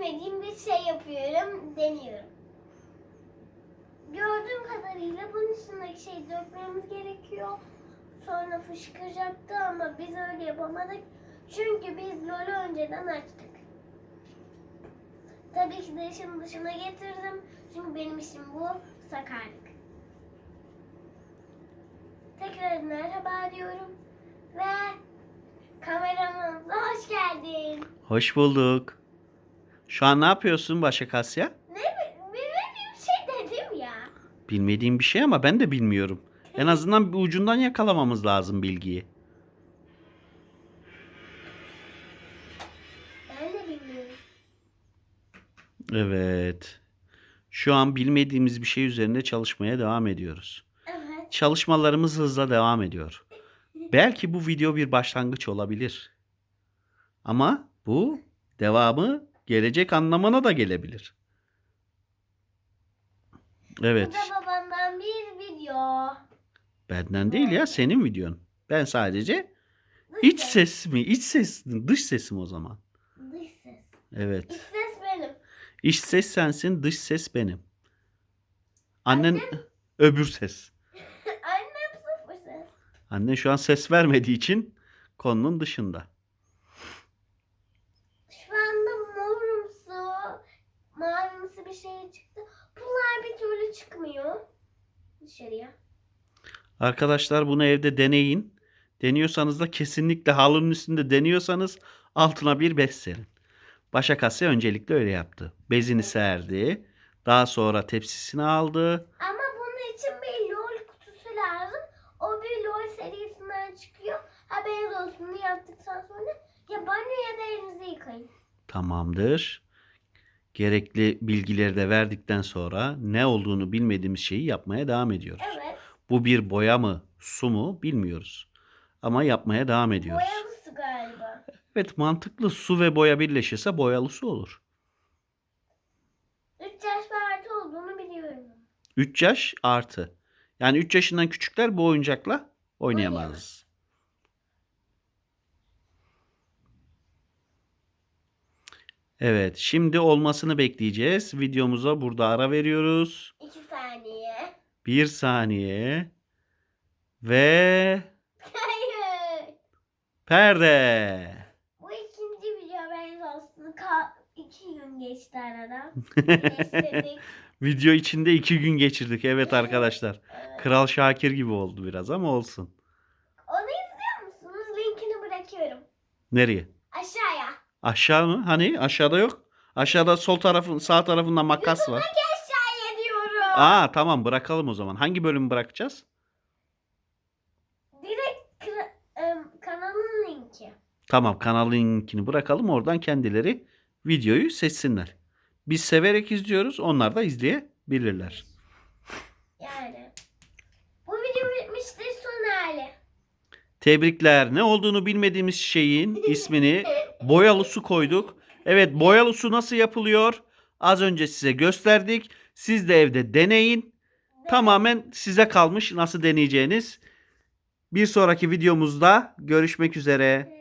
bilmediğim bir şey yapıyorum, deniyorum. Gördüğüm kadarıyla bunun üstündeki şeyi dökmemiz gerekiyor. Sonra fışkıracaktı ama biz öyle yapamadık. Çünkü biz LOL'ü önceden açtık. Tabii ki de işin dışına getirdim. Çünkü benim işim bu sakarlık. Tekrar merhaba diyorum. Ve kameramıza hoş geldin. Hoş bulduk. Şu an ne yapıyorsun Başak Asya? Ne bi- bilmediğim şey dedim ya. Bilmediğim bir şey ama ben de bilmiyorum. En azından bir ucundan yakalamamız lazım bilgiyi. Ben de bilmiyorum. Evet. Şu an bilmediğimiz bir şey üzerinde çalışmaya devam ediyoruz. Evet. Çalışmalarımız hızla devam ediyor. Belki bu video bir başlangıç olabilir. Ama bu devamı gelecek anlamına da gelebilir. Evet. Bu da babamdan bir video. Benden değil ya senin videon. Ben sadece iç ses mi? İç ses, dış sesim o zaman. Dış ses. İç Evet. ses benim. İç ses sensin, dış ses benim. Annen öbür ses. Annem sıfır ses. Annen şu an ses vermediği için konunun dışında. Mavimsi bir şey çıktı. Bunlar bir türlü çıkmıyor dışarıya. Arkadaşlar bunu evde deneyin. Deniyorsanız da kesinlikle halının üstünde deniyorsanız altına bir bez serin. Başak Asya öncelikle öyle yaptı. Bezini serdi. Daha sonra tepsisini aldı. Ama bunun için bir LOL kutusu lazım. O bir LOL serisinden çıkıyor. Haberiniz olsun bunu yaptıktan sonra ya banyo ya da elinizi yıkayın. Tamamdır. Gerekli bilgileri de verdikten sonra ne olduğunu bilmediğimiz şeyi yapmaya devam ediyoruz. Evet. Bu bir boya mı, su mu bilmiyoruz. Ama yapmaya devam ediyoruz. Boyalısı galiba. Evet mantıklı su ve boya birleşirse boyalı su olur. 3 yaş ve artı olduğunu biliyorum. 3 yaş artı. Yani 3 yaşından küçükler bu oyuncakla oynayamaz. Evet, şimdi olmasını bekleyeceğiz. Videomuza burada ara veriyoruz. 2 saniye. Bir saniye. Ve Hayır. perde. Bu ikinci video haberiniz olsun. Ka 2 gün geçti aradan. Video içinde iki gün geçirdik. Evet arkadaşlar. Evet. Kral Şakir gibi oldu biraz ama olsun. Onu izliyor musunuz? Linkini bırakıyorum. Nereye? Aşağı mı? Hani aşağıda yok. Aşağıda sol tarafın sağ tarafında makas var. Aşağıya diyorum. Aa tamam bırakalım o zaman. Hangi bölümü bırakacağız? Direkt kra- em, kanalın linki. Tamam kanal linkini bırakalım. Oradan kendileri videoyu seçsinler. Biz severek izliyoruz. Onlar da izleyebilirler. Yani. Bu video bitmiştir son hali. Tebrikler. Ne olduğunu bilmediğimiz şeyin ismini boyalı su koyduk. Evet boyalı su nasıl yapılıyor? Az önce size gösterdik. Siz de evde deneyin. Tamamen size kalmış nasıl deneyeceğiniz. Bir sonraki videomuzda görüşmek üzere.